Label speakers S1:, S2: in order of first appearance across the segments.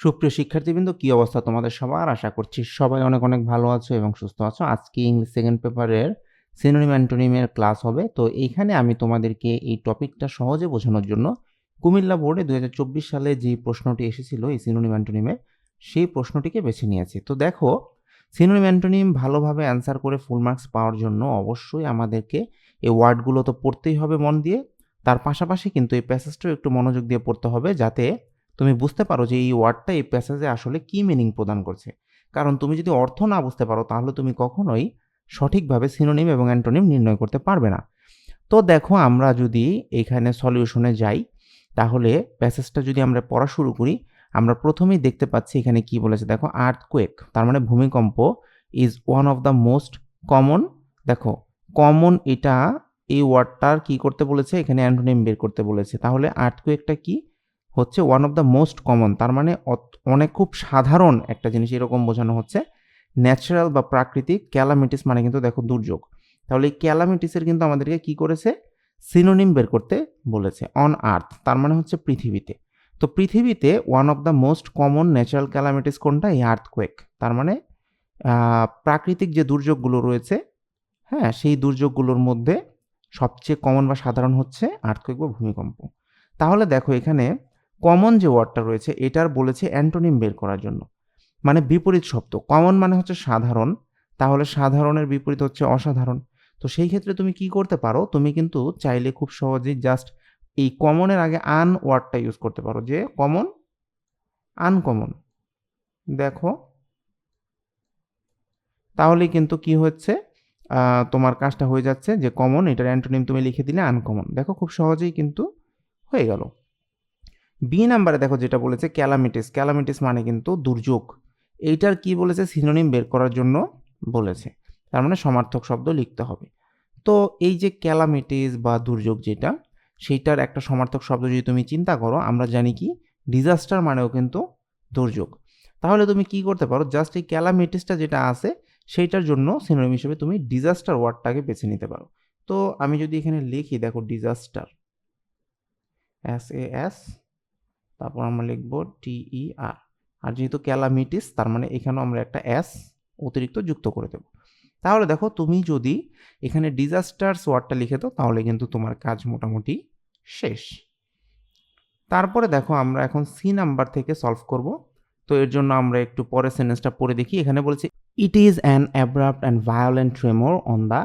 S1: সুপ্রিয় শিক্ষার্থীবৃন্দ, কি অবস্থা তোমাদের সবার? আশা করছি সবাই অনেক অনেক ভালো আছো এবং সুস্থ আছো। আজকে ইংলিশ সেকেন্ড পেপারের সিনোনিম অ্যান্টোনিমের ক্লাস হবে। তো এইখানে আমি তোমাদেরকে এই টপিকটা সহজে বোঝানোর জন্য কুমিল্লা বোর্ডে দু হাজার চব্বিশ সালে যে প্রশ্নটি এসেছিল এই সিনোনিম অ্যান্টোনিমের সেই প্রশ্নটিকে বেছে নিয়েছি। তো দেখো সিনোনিম অ্যান্টোনিম ভালোভাবে অ্যান্সার করে ফুল মার্কস পাওয়ার জন্য অবশ্যই আমাদেরকে এই ওয়ার্ডগুলো তো পড়তেই হবে মন দিয়ে। তার পাশাপাশি কিন্তু এই প্যাসেজটাও একটু মনোযোগ দিয়ে পড়তে হবে যাতে তুমি বুঝতে পারো যে এই ওয়ার্ডটা এই প্যাসেজে আসলে কি মিনিং প্রদান করছে। কারণ তুমি যদি অর্থ না বুঝতে পারো, তাহলে তুমি কখনোই সঠিকভাবে সিনোনিম এবং অ্যান্টোনিম নির্ণয় করতে পারবে না। তো দেখো, আমরা যদি এখানে সলিউশনে যাই, তাহলে প্যাসেজটা যদি আমরা পড়া শুরু করি, আমরা প্রথমেই দেখতে পাচ্ছি এখানে কি বলেছে। দেখো আর্থকুয়েক তার মানে ভূমিকম্প is one of the most common দেখো কমন এটা এই ওয়ার্ডটার কি করতে বলেছে? এখানে অ্যান্টোনিম বের করতে বলেছে। তাহলে আর্থকুয়েকটা কি? হচ্ছে one of the most common তার মানে অনেক খুব সাধারণ একটা জিনিস এরকম বোঝানো হচ্ছে। ন্যাচারাল বা প্রাকৃতিক ক্যালামিটিস মানে কিন্তু দেখো দুর্যোগ। তাহলে এই ক্যালামিটিসের কিন্তু আমাদেরকে কি করেছে? সিনোনিম বের করতে বলেছে অন আর্থ তার মানে হচ্ছে পৃথিবীতে। তো পৃথিবীতে one of the most common natural calamities কোনটা? এই আর্থকোয়েক তার মানে প্রাকৃতিক যে দুর্যোগগুলো রয়েছে হ্যাঁ সেই দুর্যোগগুলোর মধ্যে সবচেয়ে কমন বা সাধারণ হচ্ছে আর্থকোয়েক বা ভূমিকম্প। তাহলে দেখো এখানে কমন যে ওয়ার্ডটা রয়েছে, এটার বলেছে অ্যান্টোনিম বের করার জন্য। মানে বিপরীত শব্দ। কমন মানে হচ্ছে সাধারণ, তাহলে সাধারণের বিপরীত হচ্ছে অসাধারণ। তো সেই ক্ষেত্রে তুমি কি করতে পারো, তুমি কিন্তু চাইলে খুব সহজেই জাস্ট এই কমনের আগে আন ওয়ার্ডটা ইউজ করতে পারো, যে কমন আনকমন দেখো। তাহলে কিন্তু কি হচ্ছে তোমার কাজটা হয়ে যাচ্ছে যে কমন এটার অ্যান্টোনিম তুমি লিখে দিলে আনকমন দেখো খুব সহজেই কিন্তু হয়ে গেল। বি নাম্বারে দেখো যেটা বলেছে ক্যালামিটিস ক্যালামিটিস মানে কিন্তু দুর্যোগ। এইটার কি বলেছে? সিনোনিম বের করার জন্য বলেছে। তার মানে সমার্থক শব্দ লিখতে হবে। তো এই যে ক্যালামিটিস বা দুর্যোগ যেটা, সেইটার একটা সমার্থক শব্দ যদি তুমি চিন্তা করো, আমরা জানি কি? ডিজাস্টার মানেও কিন্তু দুর্যোগ। তাহলে তুমি কি করতে পারো? জাস্ট এই ক্যালামিটিসটা যেটা আছে, সেইটার জন্য সিনোনিম হিসেবে তুমি ডিজাস্টার ওয়ার্ডটাকে বেছে নিতে পারো। তো আমি যদি এখানে লিখি, দেখো ডিজাস্টার এস এ এস তারপর আমরা লিখব টিই আর আর যেহেতু ক্যালামিটিস, তার মানে এখানেও আমরা একটা এস অতিরিক্ত যুক্ত করে দেব। তাহলে দেখো, তুমি যদি এখানে ডিজাস্টার্স ওয়ার্ডটা লিখে দাও, তাহলে কিন্তু তোমার কাজ মোটামুটি শেষ। তারপরে দেখো, আমরা এখন সি নাম্বার থেকে সলভ করব। তো এর জন্য আমরা একটু পরের সেন্টেন্সটা পড়ে দেখি। এখানে বলছে it is an abrupt and violent tremor on the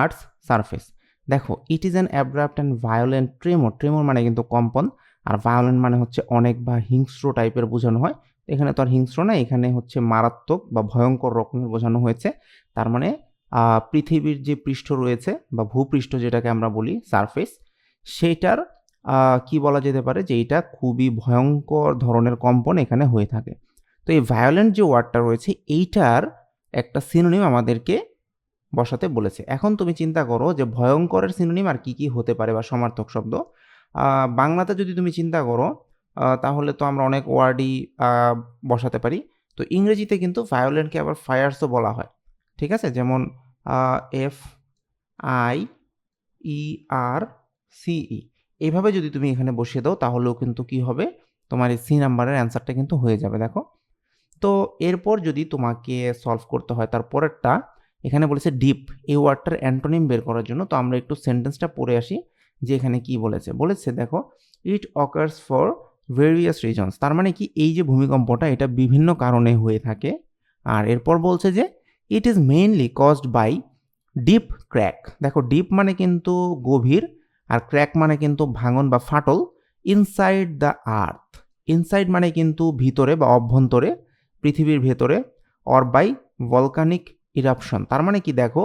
S1: earth's surface দেখো it is an abrupt and violent tremor tremor মানে কিন্তু কম্পন। আর ভায়োলেন্ট মানে হচ্ছে অনেক বা হিংস্র টাইপের বোঝানো হয়। এখানে তো আর হিংস্র না, এখানে হচ্ছে মারাত্মক বা ভয়ঙ্কর রকমের বোঝানো হয়েছে। তার মানে পৃথিবীর যে পৃষ্ঠ রয়েছে বা ভূপৃষ্ঠ যেটাকে আমরা বলি সারফেস সেইটার কি বলা যেতে পারে যে এটা খুবই ভয়ঙ্কর ধরনের কম্পন এখানে হয়ে থাকে। তো এই ভায়োলেন্ট যে ওয়ার্ডটা রয়েছে, এইটার একটা সিনোনিম আমাদেরকে বসাতে বলেছে। এখন তুমি চিন্তা করো যে ভয়ঙ্করের সিনোনিম আর কি কি হতে পারে বা সমার্থক শব্দ। বাংলাতে যদি তুমি চিন্তা করো তাহলে তো আমরা অনেক ওয়ার্ডই বসাতে পারি। তো ইংরেজিতে কিন্তু ভায়োলেন্টকে আবার ফায়ার্সও বলা হয়। ঠিক আছে? যেমন এফ আই ই আর সিই এইভাবে যদি তুমি এখানে বসিয়ে দাও, তাহলেও কিন্তু কি হবে? তোমার এই সি নাম্বারের অ্যান্সারটা কিন্তু হয়ে যাবে, দেখো। তো এরপর যদি তোমাকে সলভ করতে হয়, তার পরেরটা, এখানে বলেছে ডিপ এই ওয়ার্ডটার অ্যান্টোনিম বের করার জন্য। তো আমরা একটু সেন্টেন্সটা পড়ে আসি। যে এখানে কি বলেছে? বলেছে দেখো it occurs for various reasons তার মানে কি এই যে ভূমিকম্পটা এটা বিভিন্ন কারণে হয়ে থাকে। আর এরপর বলছে যে it is mainly caused by deep crack দেখো ডিপ মানে কিন্তু গভীর, আর ক্র্যাক মানে কিন্তু ভাঙন বা ফাটল। ইনসাইড দ্য আর্থ ইনসাইড মানে কিন্তু ভিতরে বা অভ্যন্তরে, পৃথিবীর ভেতরে অর বাই ভলকানিক ইরাপশন তার মানে কি দেখো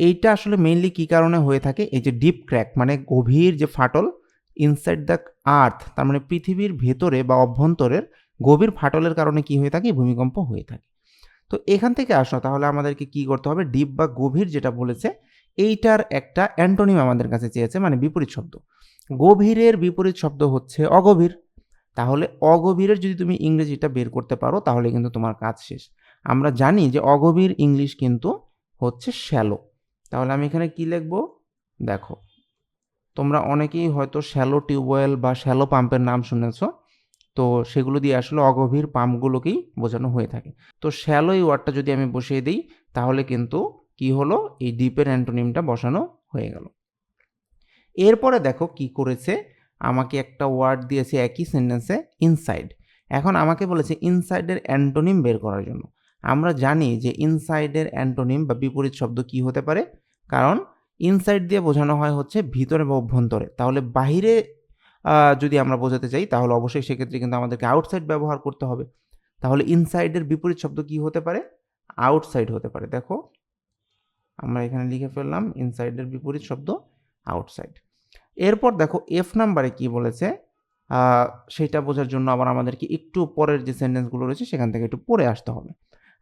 S1: এইটা আসলে মেইনলি কি কারণে হয়ে থাকে? এই যে ডিপ ক্র্যাক মানে গভীর যে ফাটল ইনসাইড দ্য আর্থ তার মানে পৃথিবীর ভেতরে বা অভ্যন্তরের গভীর ফাটলের কারণে কি হয়ে থাকে? ভূমিকম্প হয়ে থাকে। তো এখান থেকে আসো, তাহলে আমাদেরকে কি করতে হবে? ডিপ বা গভীর যেটা বলেছে, এইটার একটা অ্যান্টোনিম আমাদের কাছে চেয়েছে মানে বিপরীত শব্দ। গভীরের বিপরীত শব্দ হচ্ছে অগভীর। তাহলে অগভীরের যদি তুমি ইংরেজিটা বের করতে পারো, তাহলে কিন্তু তোমার কাজ শেষ। আমরা জানি যে অগভীর ইংলিশ কিন্তু হচ্ছে শ্যালো তাহলে আমি এখানে কি লিখব? দেখো, তোমরা অনেকেই হয়তো শ্যালো টিউবওয়েল বা শ্যালো পাম্পের নাম শুনেছ। তো সেগুলো দিয়ে আসলে অগভীর পাম্পগুলোকেই বোঝানো হয়ে থাকে। তো শ্যালো এই ওয়ার্ডটা যদি আমি বসিয়ে দিই, তাহলে কিন্তু কি হলো? এই ডিপের অ্যান্টোনিমটা বসানো হয়ে গেল। এরপরে দেখো কি করেছে? আমাকে একটা ওয়ার্ড দিয়েছে একই সেন্টেন্সে ইনসাইড। এখন আমাকে বলেছে ইনসাইডের অ্যান্টোনিম বের করার জন্য। আমরা জানি যে ইনসাইডের অ্যান্টোনিম বা বিপরীত শব্দ কি হতে পারে? কারণ ইনসাইড দিয়ে বোঝানো হয় হচ্ছে ভিতরে বা অভ্যন্তরে। তাহলে বাহিরে যদি আমরা বোঝাতে চাই, তাহলে অবশ্যই সেক্ষেত্রে কিন্তু আমাদেরকে আউটসাইড ব্যবহার করতে হবে। তাহলে ইনসাইডের বিপরীত শব্দ কি হতে পারে? আউটসাইড হতে পারে। দেখো, আমরা এখানে লিখে ফেললাম ইনসাইডের বিপরীত শব্দ আউটসাইড এরপর দেখো এফ নাম্বারে কি বলেছে? সেটা বোঝার জন্য আবার আমাদেরকে একটু পরের যে সেন্টেন্সগুলো রয়েছে, সেখান থেকে একটু পরে আসতে হবে।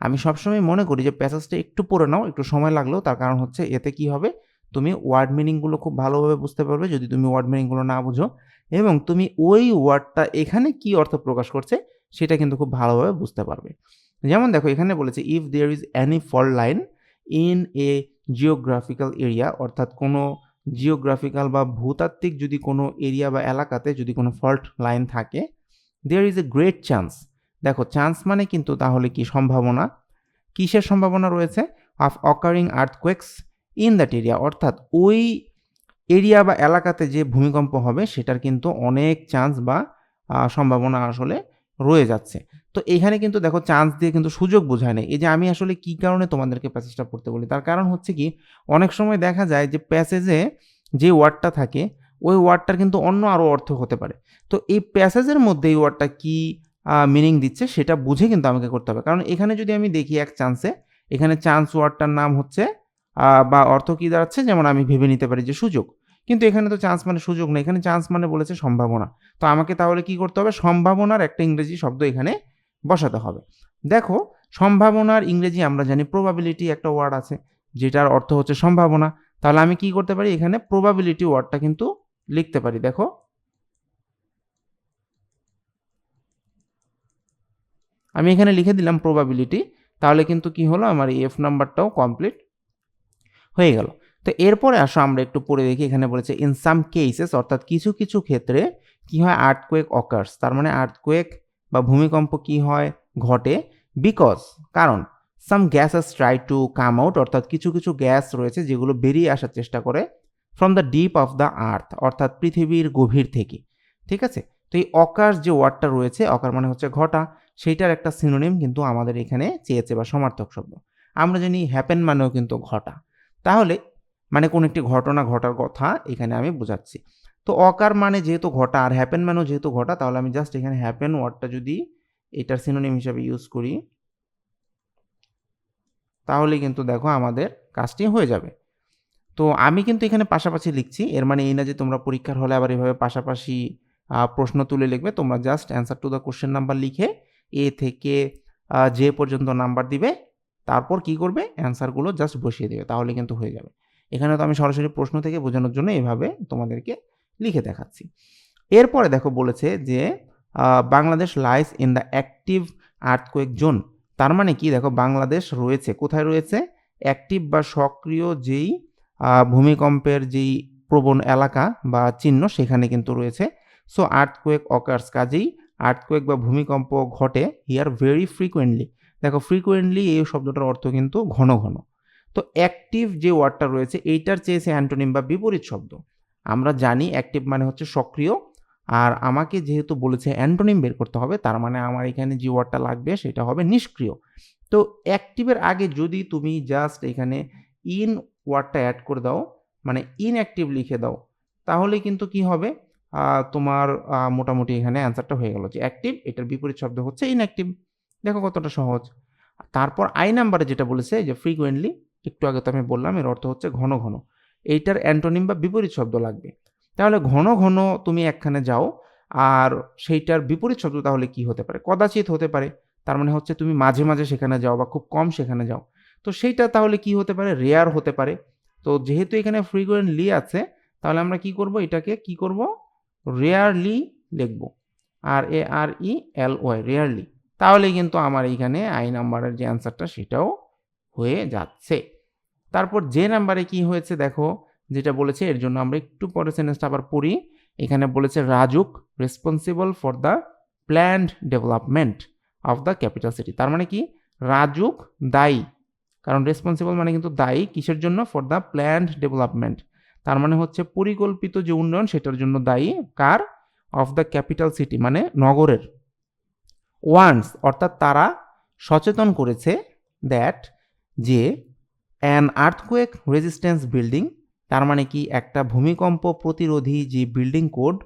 S1: আমি সবসময় মনে করি যে প্যাসেজটা একটু পড়ে নাও, একটু সময় লাগলেও, তার কারণ হচ্ছে এতে কি হবে? তুমি ওয়ার্ড মিনিংগুলো খুব ভালোভাবে বুঝতে পারবে যদি তুমি ওয়ার্ড মিনিংগুলো না বুঝো। এবং তুমি ওই ওয়ার্ডটা এখানে কি অর্থ প্রকাশ করছে সেটা কিন্তু খুব ভালোভাবে বুঝতে পারবে। যেমন দেখো, এখানে বলেছে if there is any fault line in a geographical area অর্থাৎ কোনো জিওগ্রাফিক্যাল বা ভূতাত্ত্বিক যদি কোনো এরিয়া বা এলাকাতে যদি কোনো ফল্ট লাইন থাকে there is a great chance chance মানে কিন্তু তাহলে কি সম্ভাবনা? কিসের সম্ভাবনা রয়েছে? Of occurring earthquakes in that area অর্থাৎ ওই এরিয়া বা এলাকাতে যে ভূমিকম্প হবে, সেটার কিন্তু অনেক চান্স বা সম্ভাবনা আসলে রয়ে যাচ্ছে। তো এখানে কিন্তু দেখো চান্স দিয়ে কিন্তু সুযোগ বোঝায় না এই যে আমি আসলে কি কারণে তোমাদেরকে প্যাসেজটা পড়তে বলি? তার কারণ হচ্ছে কি, অনেক সময় দেখা যায় যে প্যাসেজে যে ওয়ার্ডটা থাকে, ওই ওয়ার্ডটার কিন্তু অন্য আরও অর্থ হতে পারে। তো এই প্যাসেজের মধ্যে এই ওয়ার্ডটা কি মিনিং দিচ্ছে, সেটা বুঝে কিন্তু আমাকে করতে হবে। কারণ এখানে যদি আমি দেখি এক চান্সে এখানে চান্স ওয়ার্ডটার নাম হচ্ছে বা অর্থ কী দাঁড়াচ্ছে? যেমন আমি ভেবে নিতে পারি যে সুযোগ। কিন্তু এখানে তো চান্স মানে সুযোগ না এখানে চান্স মানে বলেছে সম্ভাবনা। তো আমাকে তাহলে কি করতে হবে? সম্ভাবনার একটা ইংরেজি শব্দ এখানে বসাতে হবে। দেখো, সম্ভাবনার ইংরেজি আমরা জানি প্রবাবিলিটি একটা ওয়ার্ড আছে, যেটার অর্থ হচ্ছে সম্ভাবনা। তাহলে আমি কি করতে পারি? এখানে প্রবাবিলিটি ওয়ার্ডটা কিন্তু লিখতে পারি। দেখো আমি এখানে লিখে দিলাম প্রবাবিলিটি তাহলে কিন্তু কি হলো? আমার এফ নাম্বারটাও কমপ্লিট হয়ে গেল। তো এরপরে আসো, আমরা একটু পড়ে দেখি, এখানে বলেছে ইন সাম কেসেস অর্থাৎ কিছু কিছু ক্ষেত্রে কি হয়? আর্থকোয়েক অকার্স তার মানে আর্থকোয়েক বা ভূমিকম্প কি হয়? ঘটে বিকজ কারণ some gases try to come out অর্থাৎ কিছু কিছু গ্যাস রয়েছে যেগুলো বেরিয়ে আসার চেষ্টা করে from the deep of the earth অর্থাৎ পৃথিবীর গভীর থেকে। ঠিক আছে? তো এই অকার যে ওয়ার্ডটা রয়েছে অকার মানে হচ্ছে ঘটা। সেইটার একটা সিনোনিম কিন্তু আমাদের এখানে চেয়েছে বা সমার্থক শব্দ। আমরা জানি হ্যাপেন মানেও কিন্তু ঘটা। তাহলে মানে কোন একটি ঘটনা ঘটার কথা এখানে আমি বোঝাচ্ছি। তো অকার মানে যেহেতু ঘটা আর হ্যাপেন মানেও যেহেতু ঘটা, তাহলে আমি জাস্ট এখানে হ্যাপেন ওয়ার্ডটা যদি এটার সিনোনিম হিসাবে ইউজ করি, তাহলে কিন্তু দেখো আমাদের কাজটি হয়ে যাবে। তো আমি কিন্তু এখানে পাশাপাশি লিখছি, এর মানে এই না যে তোমরা পরীক্ষার হলে আবার এভাবে পাশাপাশি প্রশ্ন তুলে লিখবে, তোমরা just answer to the question number লিখে এ থেকে যে পর্যন্ত নাম্বার দিবে, তারপর কি করবে? অ্যান্সারগুলো জাস্ট বসিয়ে দেবে, তাহলে কিন্তু হয়ে যাবে। এখানে তো আমি সরাসরি প্রশ্ন থেকে বোঝানোর জন্য এভাবে তোমাদেরকে লিখে দেখাচ্ছি। এরপরে দেখো বলেছে যে Bangladesh lies in the active earthquake zone তার মানে কি? দেখো বাংলাদেশ রয়েছে, কোথায় রয়েছে? অ্যাক্টিভ বা সক্রিয় যেই ভূমিকম্পের যেই প্রবণ এলাকা বা চিহ্ন সেখানে কিন্তু রয়েছে। সো আর্থকোয়েক অকার্স কাজেই আর্থকোয়েক বা ভূমিকম্প ঘটে হিয়ার ভেরি ফ্রিকুয়েন্টলি দেখো ফ্রিকুয়েন্টলি এই শব্দটার অর্থ কিন্তু ঘন ঘন। তো অ্যাক্টিভ যে ওয়ার্ডটা রয়েছে, এইটার চেয়েছে অ্যান্টোনিম বা বিপরীত শব্দ। আমরা জানি অ্যাক্টিভ মানে হচ্ছে সক্রিয়, আর আমাকে যেহেতু বলেছে অ্যান্টোনিম বের করতে হবে, তার মানে আমার এখানে যে ওয়ার্ডটা লাগবে সেটা হবে নিষ্ক্রিয়। তো অ্যাক্টিভের আগে যদি তুমি জাস্ট এখানে ইন ওয়ার্ডটা অ্যাড করে দাও মানে ইনঅ্যাক্টিভ লিখে দাও, তাহলে কিন্তু কি হবে? তোমার মোটামুটি এখানে অ্যান্সারটা হয়ে গেল যে অ্যাক্টিভ এটার বিপরীত শব্দ হচ্ছে ইনঅ্যাক্টিভ দেখো কতটা সহজ। তারপর আই নাম্বারে যেটা বলেছে যে ফ্রিকুয়েন্টলি একটু আগে তো আমি বললাম, এর অর্থ হচ্ছে ঘন ঘন। এইটার অ্যান্টোনিম বা বিপরীত শব্দ লাগবে। তাহলে ঘন ঘন তুমি একখানে যাও, আর সেইটার বিপরীত শব্দ তাহলে কি হতে পারে? কদাচিৎ হতে পারে। তার মানে হচ্ছে তুমি মাঝে মাঝে সেখানে যাও বা খুব কম সেখানে যাও। তো সেইটা তাহলে কি হতে পারে? রেয়ার হতে পারে। তো যেহেতু এখানে ফ্রিকুয়েন্টলি আছে, তাহলে আমরা কি করব? এটাকে কি করব? রেয়ারলি লিখব। আর এ আর ই এল ওয়াই রেয়ারলি তাহলে কিন্তু আমার এইখানে আই নাম্বারের যে অ্যান্সারটা সেটাও হয়ে যাচ্ছে। তারপর যে নাম্বারে কি হয়েছে দেখো, যেটা বলেছে, এর জন্য আমরা একটু পরে সেন্টেন্সটা আবার পড়ি। এখানে বলেছে, Rajuk responsible for the planned development of the capital city তার মানে কি? রাজুক, দায়ী। কারণ রেসপন্সিবল মানে কিন্তু দায়ী কিসের জন্য? ফর দ্য প্ল্যান্ড ডেভেলপমেন্ট তার মানে হচ্ছে পরিকল্পিত যে উন্নয়ন সেটার জন্য দায়ী কার? অফ দ্য ক্যাপিটাল সিটি মানে নগরের। ওয়ান্স অর্থাৎ তারা সচেতন করেছে দ্যাট যে অ্যান আর্থকুয়েক রেজিস্ট্যান্স বিল্ডিং তার মানে কি একটা ভূমিকম্প প্রতিরোধী যে building code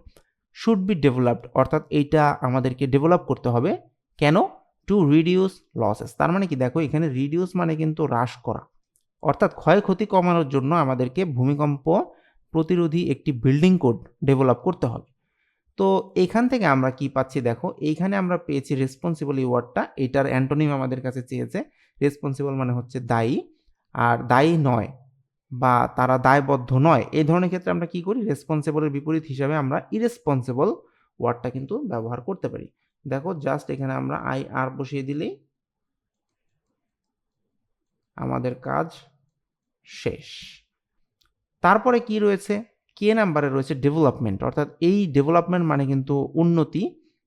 S1: should be developed অর্থাৎ এইটা আমাদেরকে ডেভেলপ করতে হবে। কেন? টু রিডিউস লসেস তার মানে কি দেখো, এখানে রিডিউস মানে কিন্তু হ্রাস করা। অর্থাৎ ক্ষয়ক্ষতি কমানোর জন্য আমাদেরকে ভূমিকম্প প্রতিরোধী একটি বিল্ডিং কোড ডেভেলপ করতে হবে। তো এখান থেকে আমরা কি পাচ্ছি দেখো, এইখানে আমরা পেয়েছি রেসপন্সিবল এই ওয়ার্ডটা এটার অ্যান্টোনিম আমাদের কাছে চেয়েছে। রেসপন্সিবল মানে হচ্ছে দায়ী, আর দায়ী নয় বা তারা দায়বদ্ধ নয়, এই ধরনের ক্ষেত্রে আমরা কি করি? রেসপন্সিবলের বিপরীত হিসাবে আমরা ইরেসপন্সিবল ওয়ার্ডটা কিন্তু ব্যবহার করতে পারি। দেখো জাস্ট এখানে আমরা আই আর বসিয়ে দিলেই আমাদের কাজ শেষ। তারপরে কি রয়েছে? কে নাম্বারে রয়েছে ডেভেলপমেন্ট অর্থাৎ এই ডেভেলপমেন্ট মানে কিন্তু উন্নতি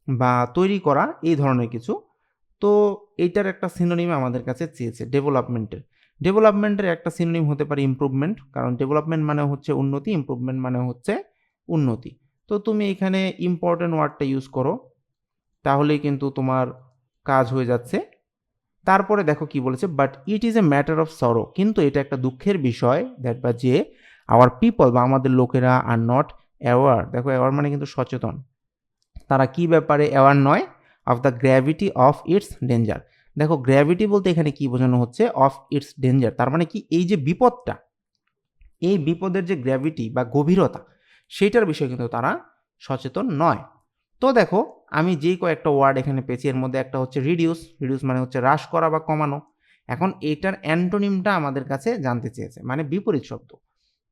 S1: বা তৈরি করা, এই ধরনের কিছু। তো এইটার একটা সিনোনিম আমাদের কাছে চেয়েছে ডেভেলপমেন্টের ডেভেলপমেন্টের একটা সিনোনিম হতে পারে ইমপ্রুভমেন্ট কারণ ডেভেলপমেন্ট মানে হচ্ছে উন্নতি ইমপ্রুভমেন্ট মানে হচ্ছে উন্নতি। তো তুমি এখানে ইম্পর্টেন্ট ওয়ার্ডটা ইউজ করো, তাহলেই কিন্তু তোমার কাজ হয়ে যাচ্ছে। তারপরে দেখো কি বলেছে but it is a matter of sorrow কিন্তু এটা একটা দুঃখের বিষয় দ্যাট বা যে আওয়ার পিপল বা আমাদের লোকেরা আর নট অ্যাওয়ার দেখো অ্যাওয়ার মানে কিন্তু সচেতন। তারা কি ব্যাপারে অ্যাওয়ার নয়? Of the gravity of its danger দেখো গ্র্যাভিটি বলতে এখানে কি বোঝানো হচ্ছে? অফ ইটস ডেঞ্জার তার মানে কি? এই যে বিপদটা, এই বিপদের যে গ্র্যাভিটি বা গভীরতা, সেইটার বিষয়ে কিন্তু তারা সচেতন নয়। তো দেখো, আমি যেই কয়েকটা ওয়ার্ড এখানে পেয়েছি, এর মধ্যে একটা হচ্ছে রিডিউস রিডিউস মানে হচ্ছে হ্রাস করা বা কমানো। এখন এটার অ্যান্টোনিমটা আমাদের কাছে জানতে চেয়েছে মানে বিপরীত শব্দ।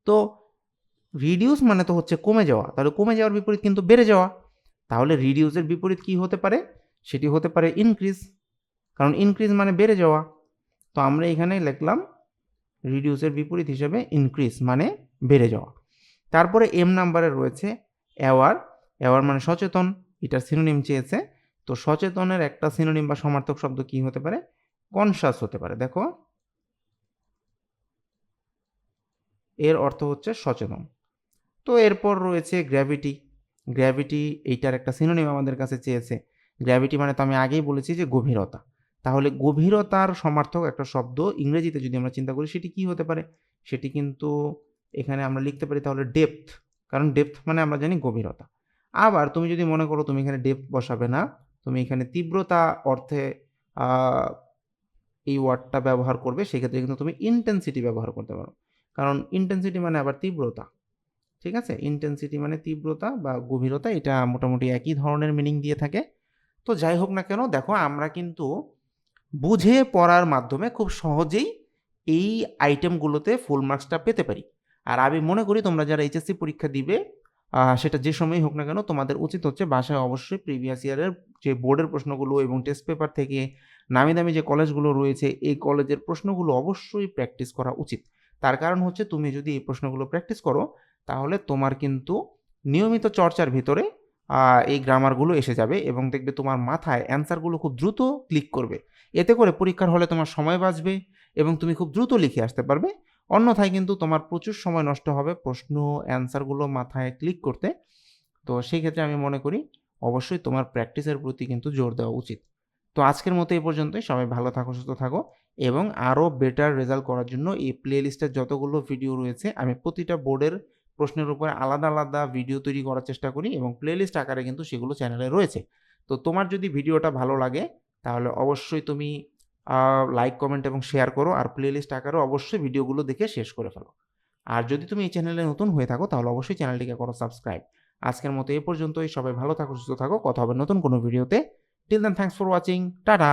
S1: তো রিডিউস মানে তো হচ্ছে কমে যাওয়া, তাহলে কমে যাওয়ার বিপরীত কিন্তু বেড়ে যাওয়া। তাহলে রিডিউসের বিপরীত কি হতে পারে? সেটি হতে পারে ইনক্রিজ কারণ ইনক্রিজ মানে বেড়ে যাওয়া। তো আমরা এখানে লিখলাম রিডিউসের বিপরীত হিসেবে ইনক্রিজ মানে বেড়ে যাওয়া। তারপরে এম নাম্বারে রয়েছে অ্যাওয়ার অ্যাওয়ার মানে সচেতন, এটার সিনোনিম চেয়েছে। তো সচেতনের একটা সিনোনিম বা সমার্থক শব্দ কি হতে পারে? কনসাস হতে পারে। দেখো, এর অর্থ হচ্ছে সচেতন। তো এরপর রয়েছে গ্র্যাভিটি গ্র্যাভিটি এইটার একটা সিনোনিম আমাদের কাছে চেয়েছে। গ্র্যাভিটি মানে তো আমি আগেই বলেছি যে গভীরতা। তাহলে গভীরতার সমার্থক একটা শব্দ ইংরেজিতে যদি আমরা চিন্তা করি, সেটি কি হতে পারে? সেটি কিন্তু এখানে আমরা লিখতে পারি তাহলে ডেপথ কারণ ডেপথ মানে আমরা জানি গভীরতা। আবার তুমি যদি মনে করো তুমি এখানে ডেপ বসাবে না, তুমি এখানে তীব্রতা অর্থে এই ওয়ার্ডটা ব্যবহার করবে, সেক্ষেত্রে কিন্তু তুমি ইন্টেন্সিটি ব্যবহার করতে পারো। কারণ ইন্টেন্সিটি মানে আবার তীব্রতা, ঠিক আছে? ইন্টেন্সিটি মানে তীব্রতা বা গভীরতা, এটা মোটামুটি একই ধরনের মিনিং দিয়ে থাকে। তো যাই হোক না কেন, দেখো আমরা কিন্তু বুঝে পড়ার মাধ্যমে খুব সহজেই এই আইটেমগুলোতে ফুল মার্কসটা পেতে পারি। আর আমি মনে করি তোমরা যারা এইচএসসি পরীক্ষা দিবে সেটা যে সময়ই হোক না কেন, তোমাদের উচিত হচ্ছে বাসায় অবশ্যই প্রিভিয়াস ইয়ারের যে বোর্ডের প্রশ্নগুলো এবং টেস্ট পেপার থেকে নামি দামি যে কলেজগুলো রয়েছে, এই কলেজের প্রশ্নগুলো অবশ্যই প্র্যাকটিস করা উচিত। তার কারণ হচ্ছে তুমি যদি এই প্রশ্নগুলো প্র্যাকটিস করো, তাহলে তোমার কিন্তু নিয়মিত চর্চার ভিতরে এই গ্রামারগুলো এসে যাবে এবং দেখবে তোমার মাথায় অ্যান্সারগুলো খুব দ্রুত ক্লিক করবে। এতে করে পরীক্ষার হলে তোমার সময় বাঁচবে এবং তুমি খুব দ্রুত লিখে আসতে পারবে। অন্যথায় কিন্তু তোমার প্রচুর সময় নষ্ট হবে প্রশ্ন অ্যান্সারগুলো মাথায় ক্লিক করতে। তো সেই ক্ষেত্রে আমি মনে করি অবশ্যই তোমার প্র্যাকটিসের প্রতি কিন্তু জোর দেওয়া উচিত। তো আজকের মতো এই পর্যন্তই। সবাই ভালো থাকো, সুস্থ থাকো এবং আরও বেটার রেজাল্ট করার জন্য এই প্লে লিস্টের যতগুলো ভিডিও রয়েছে, আমি প্রতিটা বোর্ডের প্রশ্নের উপরে আলাদা আলাদা ভিডিও তৈরি করার চেষ্টা করি এবং প্লে লিস্ট আকারে কিন্তু সেগুলো চ্যানেলে রয়েছে। তো তোমার যদি ভিডিওটা ভালো লাগে, তাহলে অবশ্যই তুমি লাইক কমেন্ট এবং শেয়ার করো আর প্লে লিস্ট আকারে অবশ্যই ভিডিওগুলো দেখে শেষ করে ফেলো। আর যদি তুমি এই চ্যানেলে নতুন হয়ে থাকো, তাহলে অবশ্যই চ্যানেলটিকে করো সাবস্ক্রাইব আজকের মতো এ পর্যন্তই। সবাই ভালো থাকো, সুস্থ থাকো। কথা হবে নতুন কোনো ভিডিওতে till then thanks for watching tata